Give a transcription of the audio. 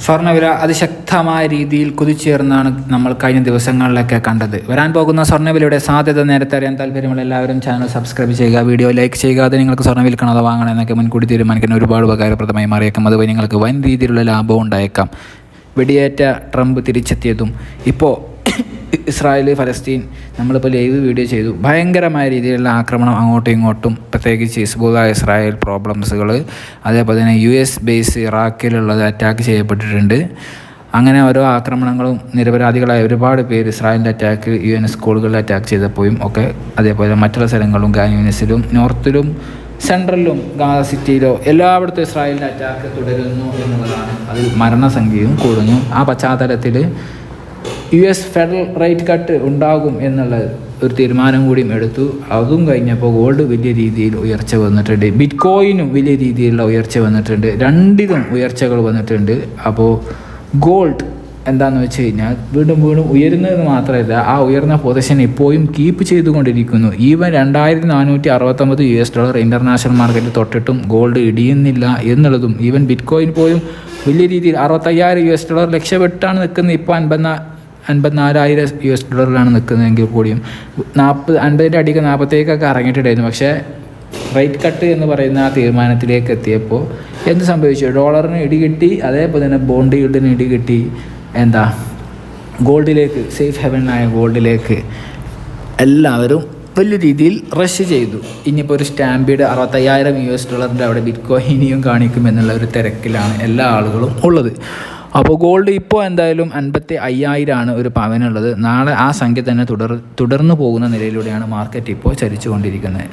സ്വർണവില അതിശക്തമായ രീതിയിൽ കുതിച്ചേർന്നാണ് നമ്മൾ കഴിഞ്ഞ ദിവസങ്ങളിലൊക്കെ കണ്ടത്. വരാൻ പോകുന്ന സ്വർണവിലയുടെ സാധ്യത നേരത്തെ അറിയാൻ താല്പര്യമുള്ള എല്ലാവരും ചാനൽ സബ്സ്ക്രൈബ് ചെയ്യുക വീഡിയോ ലൈക്ക് ചെയ്യുക അത് നിങ്ങൾക്ക് സ്വർണ വിൽക്കണം അതോ വാങ്ങണം എന്നൊക്കെ മുൻകൂട്ടി തീരുമാനിക്കാൻ ഒരുപാട് ഉപകാരപ്രദമായി മാറിയേക്കാം. അതുവഴി നിങ്ങൾക്ക് വൻ രീതിയിലുള്ള ലാഭം ഉണ്ടായേക്കാം. വെടിയേറ്റ ട്രംപ് തിരിച്ചെത്തിയതും ഇപ്പോൾ ഇസ്രായേൽ ഫലസ്തീൻ നമ്മളിപ്പോൾ ലൈവ് വീഡിയോ ചെയ്തു. ഭയങ്കരമായ രീതിയിലുള്ള ആക്രമണം അങ്ങോട്ടും ഇങ്ങോട്ടും പ്രത്യേകിച്ച് ഹിസ്ബുള്ള ഇസ്രായേൽ പ്രോബ്ലംസുകൾ അതേപോലെ തന്നെ യു എസ് ബേസ് ഇറാഖിലുള്ളത് അറ്റാക്ക് ചെയ്യപ്പെട്ടിട്ടുണ്ട്. അങ്ങനെ ഓരോ ആക്രമണങ്ങളും നിരപരാധികളായ ഒരുപാട് പേര് ഇസ്രായേലിന്റെ അറ്റാക്ക് യു എൻ സ്കൂളുകളിൽ അറ്റാക്ക് ചെയ്തപ്പോഴും ഒക്കെ അതേപോലെ മറ്റുള്ള സ്ഥലങ്ങളും ഗാനൂനിസിലും നോർത്തിലും സെൻട്രലിലും ഗാസ സിറ്റിയിലോ എല്ലായിടത്തും ഇസ്രായേലിന്റെ അറ്റാക്ക് തുടരുന്നു എന്നുള്ളതാണ്. അതിൽ മരണസംഖ്യയും കൂടുന്നു. ആ പശ്ചാത്തലത്തിൽ U S federal rate cut ഉണ്ടാകും എന്നുള്ള ഒരു തീരുമാനം കൂടിയും എടുത്തു. അതും കഴിഞ്ഞപ്പോൾ ഗോൾഡ് വലിയ രീതിയിൽ ഉയർച്ച വന്നിട്ടുണ്ട്. ബിറ്റ് കോയിനും വലിയ രീതിയിലുള്ള ഉയർച്ച വന്നിട്ടുണ്ട്. രണ്ടിലും ഉയർച്ചകൾ വന്നിട്ടുണ്ട്. അപ്പോൾ ഗോൾഡ് എന്താണെന്ന് വെച്ച് കഴിഞ്ഞാൽ വീണ്ടും വീണ്ടും ഉയരുന്നത് മാത്രമല്ല ആ ഉയർന്ന പൊസിഷൻ ഇപ്പോഴും കീപ്പ് ചെയ്തുകൊണ്ടിരിക്കുന്നു. ഈവൻ രണ്ടായിരത്തി നാനൂറ്റി അറുപത്തൊമ്പത് യു എസ് ഡോളർ ഇന്റർനാഷണൽ മാർക്കറ്റിൽ തൊട്ടിട്ടും ഗോൾഡ് ഇടിയുന്നില്ല എന്നുള്ളതും ഈവൻ ബിറ്റ് കോയിൻ പോയും വലിയ രീതിയിൽ അറുപത്തയ്യായിരം യു എസ് ഡോളർ ലക്ഷ്യപ്പെട്ടാണ് നിൽക്കുന്നത് ഇപ്പോൾ അൻപത്തിനാ അൻപത്തിനാലായിരം യു എസ് ഡോളറിലാണ് നിൽക്കുന്നതെങ്കിൽ കൂടിയും നാൽപ്പത് അൻപതിന്റെ അടിക്ക് നാൽപ്പത്തേക്കൊക്കെ ഇറങ്ങിയിട്ടുണ്ടായിരുന്നു. പക്ഷേ റേറ്റ് കട്ട് എന്ന് പറയുന്ന ആ തീരുമാനത്തിലേക്ക് എത്തിയപ്പോൾ എന്ത് സംഭവിച്ചു? ഡോളറിന് ഇടി കിട്ടി അതേപോലെ തന്നെ ബോണ്ട് ഈൽഡിന് ഇടി കിട്ടി. എന്താ? ഗോൾഡിലേക്ക് സേഫ് ഹെവനായ ഗോൾഡിലേക്ക് എല്ലാവരും വലിയ രീതിയിൽ റഷ് ചെയ്തു. ഇനിയിപ്പോൾ ഒരു സ്റ്റാമ്പീഡ് അറുപത്തയ്യായിരം യു എസ് ഡോളറിന്റെ അവിടെ ബിറ്റ് കോയിനിയും കാണിക്കും എന്നുള്ള ഒരു തിരക്കിലാണ് എല്ലാ ആളുകളും ഉള്ളത്. അപ്പോൾ ഗോൾഡ് ഇപ്പോൾ എന്തായാലും അൻപത്തി അയ്യായിരമാണ് ഒരു പവനുള്ളത്. നാളെ ആ സംഖ്യ തന്നെ തുടർ തുടർന്നു പോകുന്ന നിലയിലൂടെയാണ് മാർക്കറ്റ് ഇപ്പോൾ ചരിച്ചു കൊണ്ടിരിക്കുന്നത്